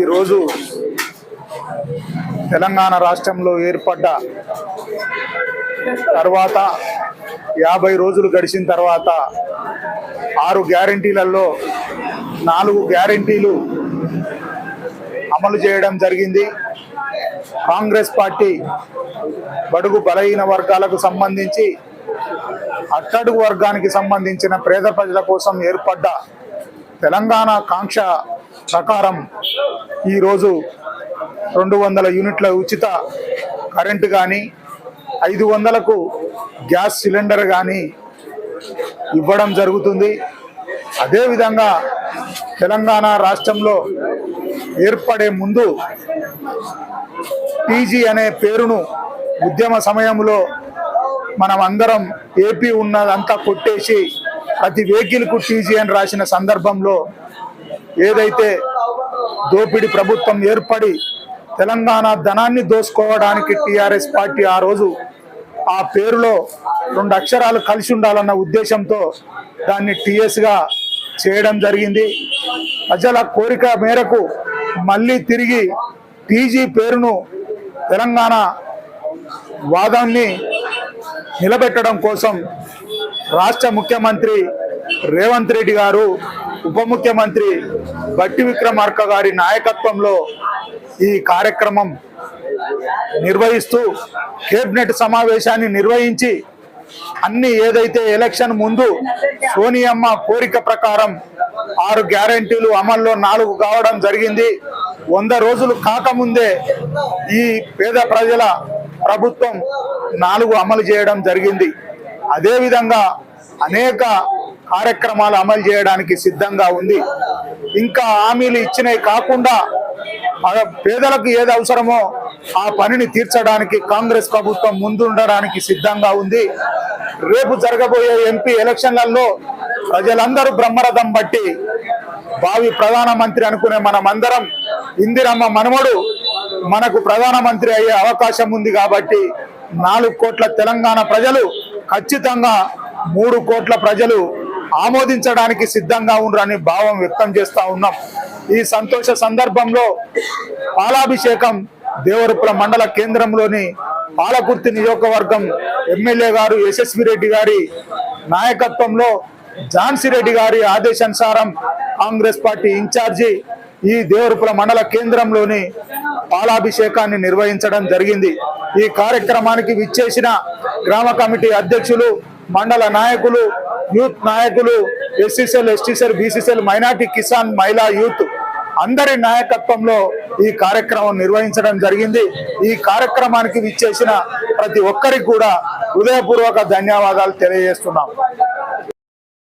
ఈరోజు తెలంగాణ రాష్ట్రంలో ఏర్పడ్డ తర్వాత యాభై రోజులు గడిచిన తర్వాత ఆరు గ్యారంటీలలో నాలుగు గ్యారంటీలు అమలు చేయడం జరిగింది. కాంగ్రెస్ పార్టీ బడుగు బలహీన వర్గాలకు సంబంధించి అట్టడుగు వర్గానికి సంబంధించిన పేద ప్రజల కోసం ఏర్పడ్డ తెలంగాణ కాంక్ష ప్రకారం ఈరోజు రెండు వందల యూనిట్ల ఉచిత కరెంటు కానీ ఐదు వందలకు గ్యాస్ సిలిండర్ కానీ ఇవ్వడం జరుగుతుంది. అదేవిధంగా తెలంగాణ రాష్ట్రంలో ఏర్పడే ముందు పీజీ అనే పేరును ఉద్యమ సమయంలో మనం అందరం ఏపీ ఉన్నదంతా కొట్టేసి ప్రతి వెహికల్కు టీజీ అని రాసిన సందర్భంలో ఏదైతే దోపిడి ప్రభుత్వం ఏర్పడి తెలంగాణ ధనాన్ని దోసుకోవడానికి టీఆర్ఎస్ పార్టీ ఆ రోజు ఆ పేరులో రెండు అక్షరాలు కలిసి ఉండాలన్న ఉద్దేశంతో దాన్ని టీఎస్గా చేయడం జరిగింది. ప్రజల కోరిక మేరకు మళ్ళీ తిరిగి టీజీ పేరును తెలంగాణ వాదాన్ని నిలబెట్టడం కోసం రాష్ట్ర ముఖ్యమంత్రి రేవంత్ రెడ్డి గారు ఉప ముఖ్యమంత్రి బట్టి విక్రమార్క గారి నాయకత్వంలో ఈ కార్యక్రమం నిర్వహిస్తూ కేబినెట్ సమావేశాన్ని నిర్వహించి అన్ని ఏదైతే ఎలక్షన్ ముందు సోనియమ్మ కోరిక ప్రకారం ఆరు గ్యారంటీలు అమల్లో నాలుగు కావడం జరిగింది. వంద రోజులు కాకముందే ఈ పేద ప్రజల ప్రభుత్వం నాలుగు అమలు చేయడం జరిగింది. అదేవిధంగా అనేక కార్యక్రమాలు అమలు చేయడానికి సిద్ధంగా ఉంది. ఇంకా హామీలు ఇచ్చినవి కాకుండా మన పేదలకు ఏది అవసరమో ఆ పనిని తీర్చడానికి కాంగ్రెస్ ప్రభుత్వం ముందుండడానికి సిద్ధంగా ఉంది. రేపు జరగబోయే ఎంపీ ఎలక్షన్లలో ప్రజలందరూ బ్రహ్మరథం బట్టి భావి ప్రధానమంత్రి అనుకునే మనమందరం ఇందిరమ్మ మనమడు మనకు ప్రధానమంత్రి అయ్యే అవకాశం ఉంది కాబట్టి నాలుగు కోట్ల తెలంగాణ ప్రజలు ఖచ్చితంగా మూడు కోట్ల ప్రజలు ఆమోదించడానికి సిద్ధంగా ఉండరని భావం వ్యక్తం చేస్తా ఉన్నాం. ఈ సంతోష సందర్భంలో పాలాభిషేకం దేవరపుల మండల కేంద్రంలోని పాలకుర్తి నియోజకవర్గం ఎమ్మెల్యే గారు యశస్వి రెడ్డి గారి నాయకత్వంలో ఝాన్సీ రెడ్డి గారి ఆదేశానుసారం కాంగ్రెస్ పార్టీ ఇన్ఛార్జి ఈ దేవరపుల మండల కేంద్రంలోని పాలాభిషేకాన్ని నిర్వహించడం జరిగింది. ఈ కార్యక్రమానికి విచ్చేసిన గ్రామ కమిటీ అధ్యక్షులు మండల నాయకులు యూత్ నాయకులు SCCL STCL BCCL minority Kisan మహిళా యూత్ అందరి నాయకత్వంలో ఈ కార్యక్రమం నిర్వహించడం జరిగింది. ఈ కార్యక్రమానికి విచ్చేసిన ప్రతి ఒక్కరికి కూడా హృదయపూర్వక ధన్యవాదాలు తెలియజేస్తున్నాం.